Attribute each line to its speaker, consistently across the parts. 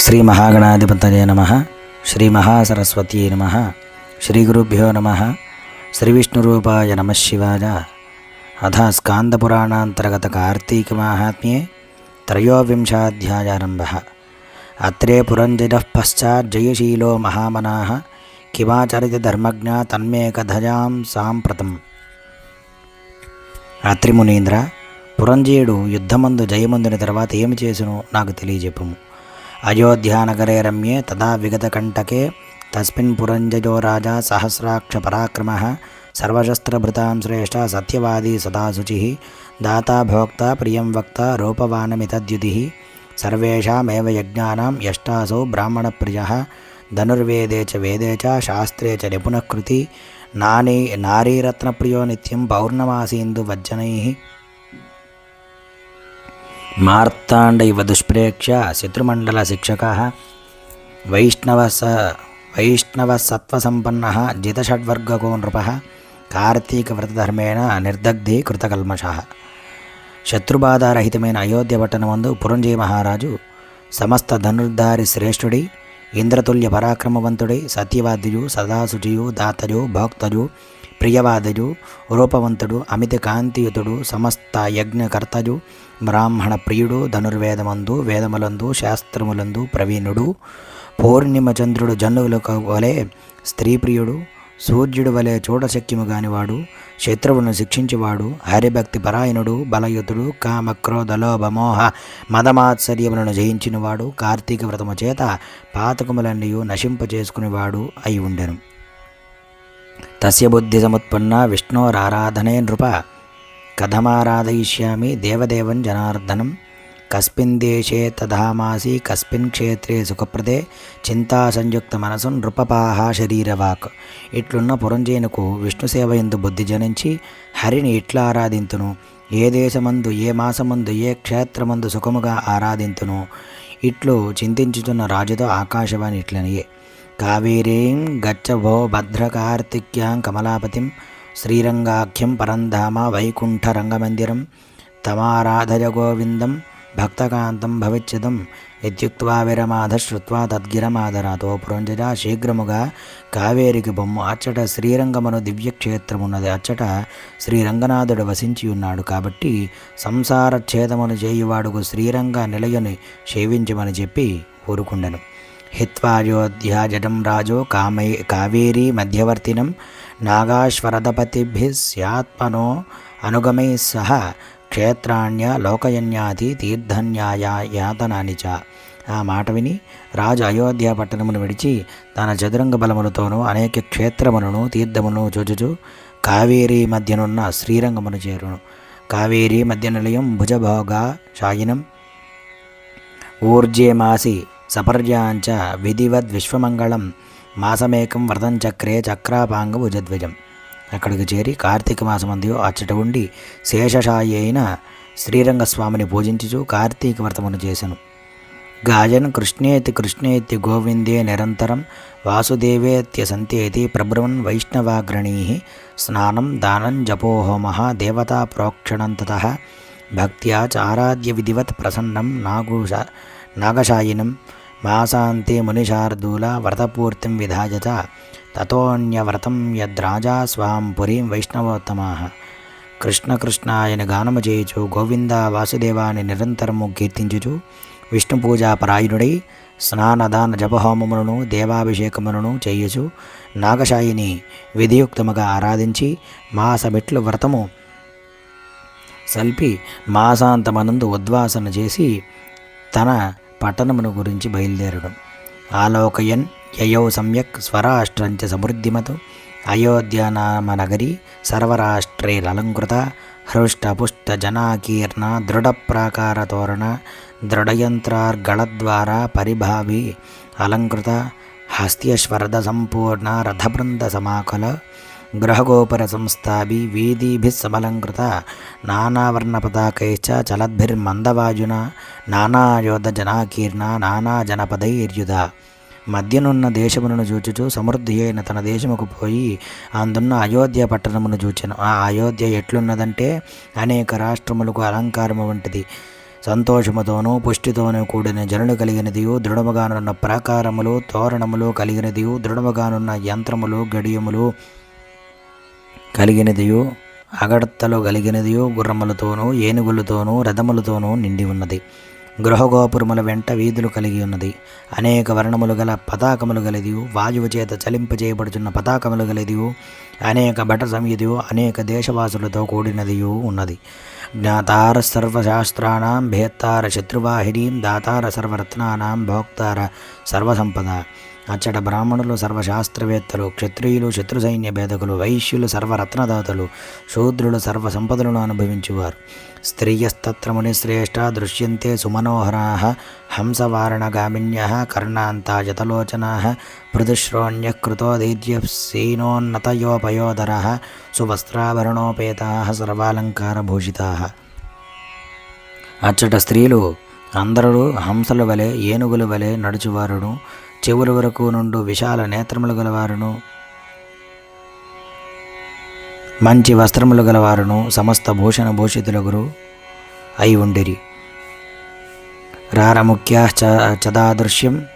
Speaker 1: శ్రీ మహాగణాధిపతయే నమ. శ్రీ మహాసరస్వతీ నమ. శ్రీ గురుభ్యో నమ. శ్రీ విష్ణురూపాయ నమ శివాయ. అథ స్కాందపురాణాంతర్గత కార్తీక మాహాత్మ్యే త్రయోవింశాధ్యాయారంభ. అత్రే పురంజయ పశ్చాజ్జయశీలో మహామనా. కిమాచరిత ధర్మజ్ఞ తన్మే కథయాం సాంప్రతం. అత్రిమునీంద్ర పురంజయుడు యుద్ధమందు జయమందుని తర్వాత ఏమి చేసును నాకు తెలియజెప్పుము. అయోధ్యానగరే రమ్యే తదా విగతకంటకే తస్మిన్ పురంజయో రాజా సహస్రాక్ష పరాక్రమ సర్వశస్త్రభృతాం శ్రేష్ట సత్యవాదీ సదాశుచి దాతా భోక్త ప్రియం వక్త రూపవానమితద్యుతి సర్వేషామేవ యజ్ఞానాం యష్టాసౌ బ్రాహ్మణప్రియ ధనుర్వేదే చ వేదే చ శాస్త్రే చ నిపుణకృతి నాని నారీరత్నప్రియో నిత్యం పౌర్ణమాసీందు వజ్జనై మార్తాండ ఇవ దుష్ప్రేక్ష్య శత్రుమండల శిక్షక వైష్ణవ స వైష్ణవ సత్వసంపన్న జితషడ్వర్గకో నృప కార్తీకవ్రతధర్మేణ నిర్దగ్ధి కృతకల్మష శత్రుబాధారహితమైన అయోధ్య పట్టణమందు పురంజయ మహారాజు సమస్త ధనుర్ధారి శ్రేష్ఠుడి ఇంద్రతుల్య పరాక్రమవంతుడై సత్యవాద్యు సదాశుచియు దాతయు భోక్తయు ప్రియవాదయు రూపవంతుడు అమిత కాంతియుతుడు సమస్త యజ్ఞకర్తయు బ్రాహ్మణ ప్రియుడు ధనుర్వేదమందు వేదములందు శాస్త్రములందు ప్రవీణుడు పూర్ణిమ చంద్రుడు జన్నువులకు వలె స్త్రీప్రియుడు సూర్యుడు వలె చూడశక్యము గానివాడు శత్రువును శిక్షించేవాడు హరిభక్తి పరాయణుడు బలయుతుడు కామక్రోధ లోభమోహ మదమాత్సర్యములను జయించినవాడు కార్తీక వ్రతము చేత పాతకములన్నీ నశింపచేసుకునేవాడు అయి ఉండెను. తస్య బుద్ధి సముత్పన్న విష్ణోరారాధనే నృప కథమారాధయిష్యామి దేవదేవం జనార్దనం. కస్మిన్ దేశే తధామాసి కస్మిన్ క్షేత్రే సుఖప్రదే చింతా సంయుక్త మనసు నృపపాహ శరీరవాక్. ఇట్లున్న పురంజేనుకు విష్ణు సేవ ఎందు బుద్ధి జనించి హరిని ఇట్లా ఆరాధింతును. ఏ దేశమందు ఏ మాసమందు ఏ క్షేత్రమందు సుఖముగా ఆరాధింతును. ఇట్లు చింతించుతున్న రాజుతో ఆకాశవాణి ఇట్లనియే. కావేరీం గచ్చభో భద్రకార్తిక్యాం కమలాపతిం శ్రీరంగాఖ్యం పరంధామ వైకుంఠ రంగమందిరం తమారాధయ గోవిందం భక్తకాంతం భవిష్యదం ఇత్యుక్వా విరమాధ శ్రుత్వా తద్గిరమాదరాతో పురంజజ శీఘ్రముగా కావేరికి బొమ్మ అచ్చట శ్రీరంగమును దివ్యక్షేత్రమున్నది అచ్చట శ్రీరంగనాథుడు వసించి ఉన్నాడు కాబట్టి సంసార ఛేదమును చేయువాడుకు శ్రీరంగ నిలయని సేవించమని చెప్పి ఊరుకుండెను. హిత్వాయోధ్యాజటం రాజో కామై కావేరీ మధ్యవర్తినం నాగాశ్వరదపతిభి స్యాత్మనో అనుగమై సహ క్షేత్రాణ్య లోకయన్యాది తీర్థన్యాయ యాతనాని చ. ఆ మాట విని రాజు అయోధ్య పట్టణమును విడిచి తన చదురంగ బలములతోనూ అనేక క్షేత్రములను తీర్థమును చూచుచు కావేరీ మధ్యనున్న శ్రీరంగమును చేరును. కావేరీ మధ్య నిలయం భుజభోగ శాయినం ఊర్జేమాసి సపర్యాంచ విధివద్ విశ్వమంగళం మాసమేకం వ్రతం చక్రే చక్రాపాంగ భుజద్విజం. అక్కడికి చేరి కార్తీక మాసమందు అచ్చట ఉండి శేషశాయి అయిన శ్రీరంగస్వామిని పూజించుచు కార్తీక వ్రతమును చేశాను గాయన్ కృష్ణేతి కృష్ణేతి గోవిందే నిరంతరం వాసుదేవేత్య సంతేతి ప్రభ్రవన్ వైష్ణవాగ్రణీ స్నానం దానం జపోహోమ దేవతా ప్రోక్షణంతత భక్త్యా చారాధ్య విధివత్ ప్రసన్నం నాగూష నాగశాయినం మాసాంతే మునిశార్దూల వ్రతపూర్తిం విధాయత తతోన్యవ్రతం యద్రాజా స్వాం పురీం వైష్ణవోత్తమా కృష్ణ కృష్ణాయని గానము చేయుచు గోవింద వాసుదేవాన్ని నిరంతరము కీర్తించుచు విష్ణు పూజా పరాయణుడై స్నానదాన జపహోమములను దేవాభిషేకములను చేయుచు నాగశాయిని విధియుక్తముగా ఆరాధించి మాసమెట్లు వ్రతము సల్పి మాసాంతమనందు ఉద్వాసన చేసి తన పట్టణమును గురించి బయలుదేరడం. ఆలోకయన్ యయౌ సమ్యక్ స్వరాష్ట్రంచ సమృద్ధిమతు. అయోధ్య నామ నగరి సర్వరాష్ట్రైరలంకృత హృష్టపుష్ట జనాకీర్ణ దృఢ ప్రాకార తోరణ దృఢయంత్రార్గళద్వారా పరిభావి. అలంకృత. హస్త్యశ్వరద సంపూర్ణ రథబృంద సమాకుల. గృహగోపుర సంస్థాభి వీధీభిः సమలంకృత నానావర్ణపతాకైశ్చ చలద్భిర్మందవాజున నానాయోధ జనాకీర్ణ నానాజనపదైర్యుధ. మధ్యనున్న దేశములను చూచుచు సమృద్ధి అయిన తన దేశముకు పోయి అందున్న అయోధ్య పట్టణమును చూచెను. ఆ అయోధ్య ఎట్లున్నదంటే అనేక రాష్ట్రములకు అలంకారము వంటిది. సంతోషముతోనూ పుష్టితోనూ కూడిన జనులు కలిగినదియు దృఢముగానున్న ప్రాకారములు తోరణములు కలిగినదియు దృఢముగానున్న యంత్రములు గడియములు కలిగినదియు అగడత్తలు కలిగినదియో గుర్రములతోనూ ఏనుగులతోనూ రథములతోనూ నిండి ఉన్నది. గృహగోపురముల వెంట వీధులు కలిగి ఉన్నది. అనేక వర్ణములు గల పతాకములు గలదియు వాయువు చేత చలింపజేయబడుచున్న పతాకములు గలదియు అనేక భట సంయుదియు అనేక దేశవాసులతో కూడినదియు ఉన్నది. జ్ఞాతార సర్వశాస్త్రాణం భేత్తార శత్రువాహినీం దాతార సర్వరత్నానాం భోక్తార సర్వసంపద. అచ్చట బ్రాహ్మణులు సర్వశాస్త్రవేత్తలు క్షత్రియులు శత్రు సైన్య భేదకులు వైశ్యులు సర్వరత్నదాతలు శూద్రులు సర్వ సంపదలను అనుభవించువారు. స్త్రియస్తత్ర మునిశ్రేష్ట దృశ్యంతే సుమనోహరా హంసవారణగామిన్య కర్ణాంతాజతలోచనా పృథుశ్రోణ్య కృతోదీర్యసీనోన్నతయోపయోధర సువస్త్రాభరణోపేతా సర్వాలంకారభూషితా. అచ్చట స్త్రీలు అందరూ హంసల వలె ఏనుగుల వలె నడుచువారును. చివరి వరకు నుండు విశాల నేత్రములు గలవారును మంచి వస్త్రములు గలవారును సమస్త భూషణ భూషితులగురు అయి ఉండిరి. రారముఖ్య చదాదృశ్యం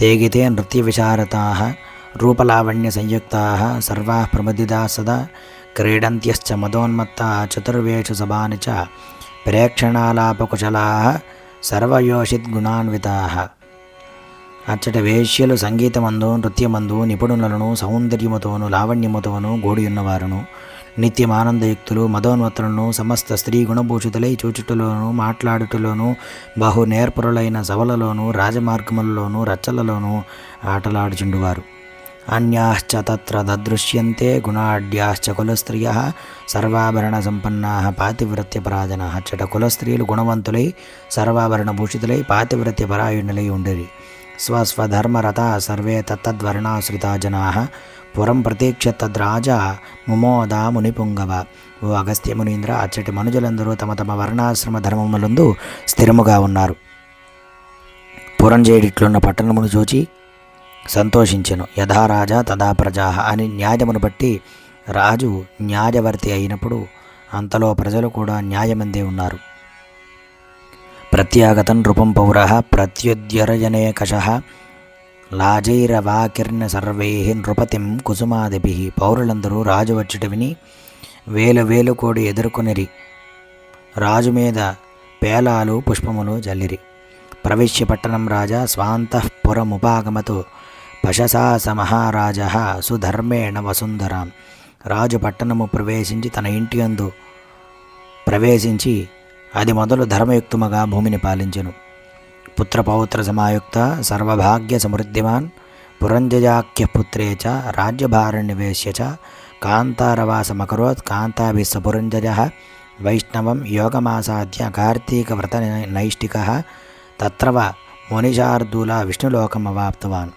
Speaker 1: తేగితే నృత్య విశారతా రూపలావణ్య సంయుక్తా సర్వా ప్రమదిదా సదా క్రీడంత్యశ్చ మదోన్మత్తా చతుర్వేషు సభాని చ ప్రేక్షణాలాపకుశలా సర్వయోషిద్గుణాన్వితా. అచ్చట వేశ్యలు సంగీతమందు నృత్యమందు నిపుణులను సౌందర్యముతోను లావణ్యముతోను గోడియున్నవారును. నిత్యమానందయుక్తులు మదోన్మత్తులను సమస్త స్త్రీ గుణభూషితులై చూచుటలోను మాట్లాడుటలోను బహు నేర్పరులైన సభలలోను రాజమార్గములలోను రచ్చలలోను ఆటలాడుచుండువారు. అన్యాశ్చ తత్ర దదృశ్యంతే గుణాఢ్యాశ్చ కులస్త్రియ సర్వాభరణ సంపన్నా పాతివ్రత్యపరాజన. అచ్చట కులస్త్రీలు గుణవంతులై సర్వాభరణ భూషితులై పాతివ్రత్యపరాయణులై ఉండేది స్వస్వధర్మరత సర్వే తత్తద్వర్ణాశ్రితా జనా పురం ప్రతీక్ష తద్రాజా ముమోదా మునిపుంగవ ఓ అగస్త్య మునీంద్ర అచ్చటి మనుజులందరూ తమ తమ వర్ణాశ్రమ ధర్మములందు స్థిరముగా ఉన్నారు. పురంజేడిట్లున్న పట్టణమును చూచి సంతోషించెను. యథారాజా తదా ప్రజా అని న్యాయమును బట్టి రాజు న్యాయవర్తి అయినప్పుడు అంతలో ప్రజలు కూడా న్యాయమందే ఉన్నారు. ప్రత్యాగతం నృపం పౌర ప్రత్యుద్యరజనేకష లాజైరవాకిర్ణ సర్వై నృపతిం కుసుమాదిభి పౌరులందరూ రాజు వచ్చుట విని వేలు వేలు కోడి ఎదుర్కొనిరి. రాజు మీద పేలాలు పుష్పములు జల్లిరి. ప్రవిశ్య పట్టణం రాజా స్వాంతఃపురముపాగమతు పశసాస మహారాజ సుధర్మేణ వసుంధరాం. రాజు పట్టణము ప్రవేశించి తన ఇంటి అందు ప్రవేశించి అది మొదలు ధర్మయుక్తముగా భూమిని పాలించెను. పుత్రపౌత్ర సమాయుక్త సర్వభాగ్య సమృద్ధిమాన్ పురంజయాఖ్య పుత్రే చ రాజ్యభారణ్యవేశ్య చ కాంతారవాసమకరోత్ కాంతాభిస్స పురంజయ వైష్ణవం యోగమాసాద్య కార్తీకవ్రత నైష్టిక తత్రవ మునిషార్దూల విష్ణులోకమవాప్తవాన్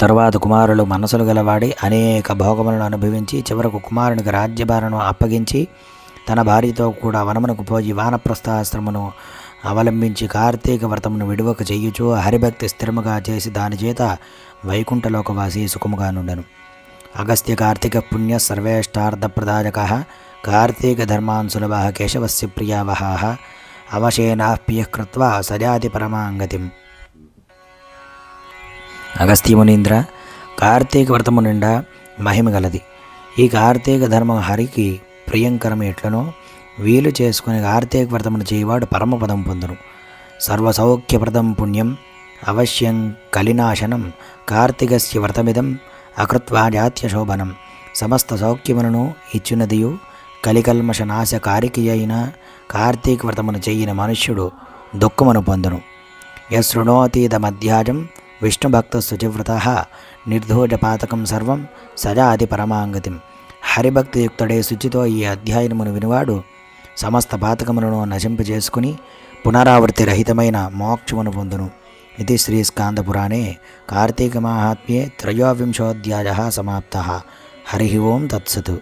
Speaker 1: తరువాత కుమారులు మనసులు గలవాడి అనేక భోగములను అనుభవించి చివరకు కుమారునికి రాజ్యభారణం అప్పగించి తన భార్యతో కూడా వనమునకు పోయి వానప్రస్థాశ్రమను అవలంబించి కార్తీక వ్రతమును విడువక చెయ్యుచు హరిభక్తి స్థిరముగా చేసి దాని చేత వైకుంఠలోకవాసి సుఖముగా నుండెను. అగస్త్య కార్తీక పుణ్య సర్వేష్టార్థప్రదాయక కార్తీక ధర్మాన్ సులభ కేశవస్య ప్రియావహ అవశేనాప్య కృత్వా సజాతి పరమాంగతిం. అగస్త్యమునీంద్ర కార్తీక వ్రతము నిండా మహిమ గలది. ఈ కార్తీక ధర్మం హరికి ప్రియంకరం ఎట్లనో వీలు చేసుకుని కార్తీక వ్రతమును చేయవాడు పరమపదం పొందును. సర్వసౌఖ్యప్రదం పుణ్యం అవశ్యం కలినాశనం కార్తీకస్య వ్రతమిదం అకృత్వా జాత్య శోభనం సమస్త సౌఖ్యములను ఇచ్చునదియు కలికల్మష నాశ కారికి అయిన కార్తీక వ్రతమును చెయ్యిన మనుష్యుడు దుఃఖమును పొందును. యశృణోతీదమధ్యాజం విష్ణుభక్త శుచివ్రత నిర్ధోజపాతకం సర్వం సజాది పరమాంగతిం. హరిభక్తియుక్తుడే శుచితో ఈ అధ్యాయనమును వినివాడు. సమస్త పాతకములను నశింపజేసుకుని పునరావృతి రహితమైన మోక్షమును పొందును. ఇది శ్రీ స్కాందపురాణే. కార్తీక మాహాత్మ్యే త్రయోవింశోధ్యాయ సమాప్త. హరి ఓం తత్సతు.